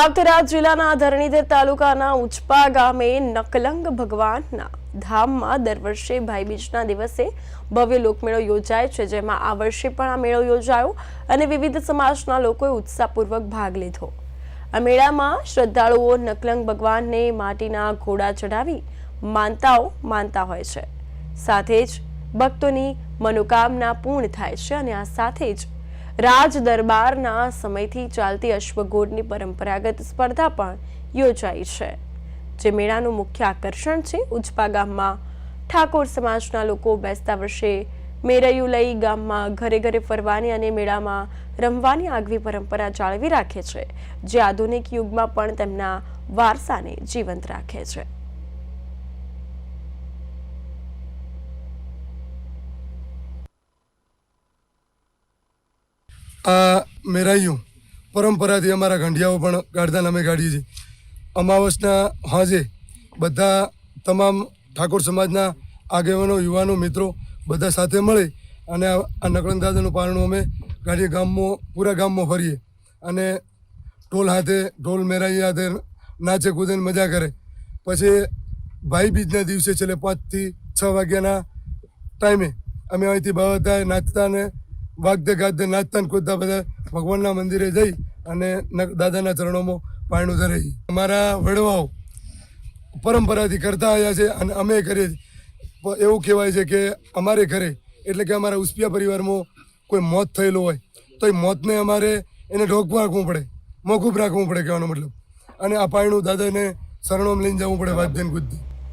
વાવથરા જિલ્લાના ધરણીધર તાલુકાના ઉચપા ગામે નકલંગ ભગવાનના ધામમાં દર વર્ષે ભાઈબીજના દિવસે ભવ્ય લોકમેળો યોજાય છે, જેમાં આ વર્ષે પણ આ મેળો યોજાયો અને વિવિધ સમાજના લોકોએ ઉત્સાહપૂર્વક ભાગ લીધો. આ મેળામાં શ્રદ્ધાળુઓ નકલંગ ભગવાનને માટીના ઘોડા ચઢાવી માનતાઓ માનતા હોય છે. સાથે જ ભક્તોની મનોકામના પૂર્ણ થાય છે અને આ સાથે જ રાજ દરબારના સમયથી ચાલતી અશ્વઘોડની પરંપરાગત સ્પર્ધા પણ યોજાઈ છે, જે મેળાનું મુખ્ય આકર્ષણ છે. ઉજપા ગામમાં ઠાકોર સમાજના લોકો બેસતા વર્ષે મેરૈયું લઈ ગામમાં ઘરે ઘરે ફરવાની અને મેળામાં રમવાની આગવી પરંપરા જાળવી રાખે છે, જે આધુનિક યુગમાં પણ તેમના વારસાને જીવંત રાખે છે. આ મેરાયું પરંપરાથી અમારા ગંઢિયાઓ પણ ગાઢતા અમે ગાડીએ છીએ. અમાવસના હાજે બધા તમામ ઠાકોર સમાજના આગેવાનો, યુવાનો, મિત્રો બધા સાથે મળે અને આ નકળંગ દાદાનું પારણું અમે ગાડીએ ગામમાં, પૂરા ગામમાં ફરીએ. અને ઢોલ હાથે ઢોલ મેરાઈ હાથે નાચે કૂદેને મજા કરે. પછી ભાઈ બીજના દિવસે છેલ્લે પાંચથી છ વાગ્યાના ટાઈમે અમે અહીંથી બધા નાચતા ને વાગતે ગાતે નાચતા કૂદતા બધા ભગવાનના મંદિરે જઈ અને દાદાના ચરણોમાં પાણી છે. અમારા વડવાઓ પરંપરાથી કરતા આવ્યા છે અને અમે કરીએ. એવું કહેવાય છે કે અમારે ઘરે, એટલે કે અમારા ઉસ્પિયા પરિવારમાં કોઈ મોત થયેલું હોય, તો એ મોતને અમારે એને ઢોકવા રાખવું પડે, મોકૂફ રાખવું પડે કહેવાનો મતલબ અને આ પાયણું દાદાને શરણોમાં લઈને જવું પડે વાદ્યન ગુદ્દી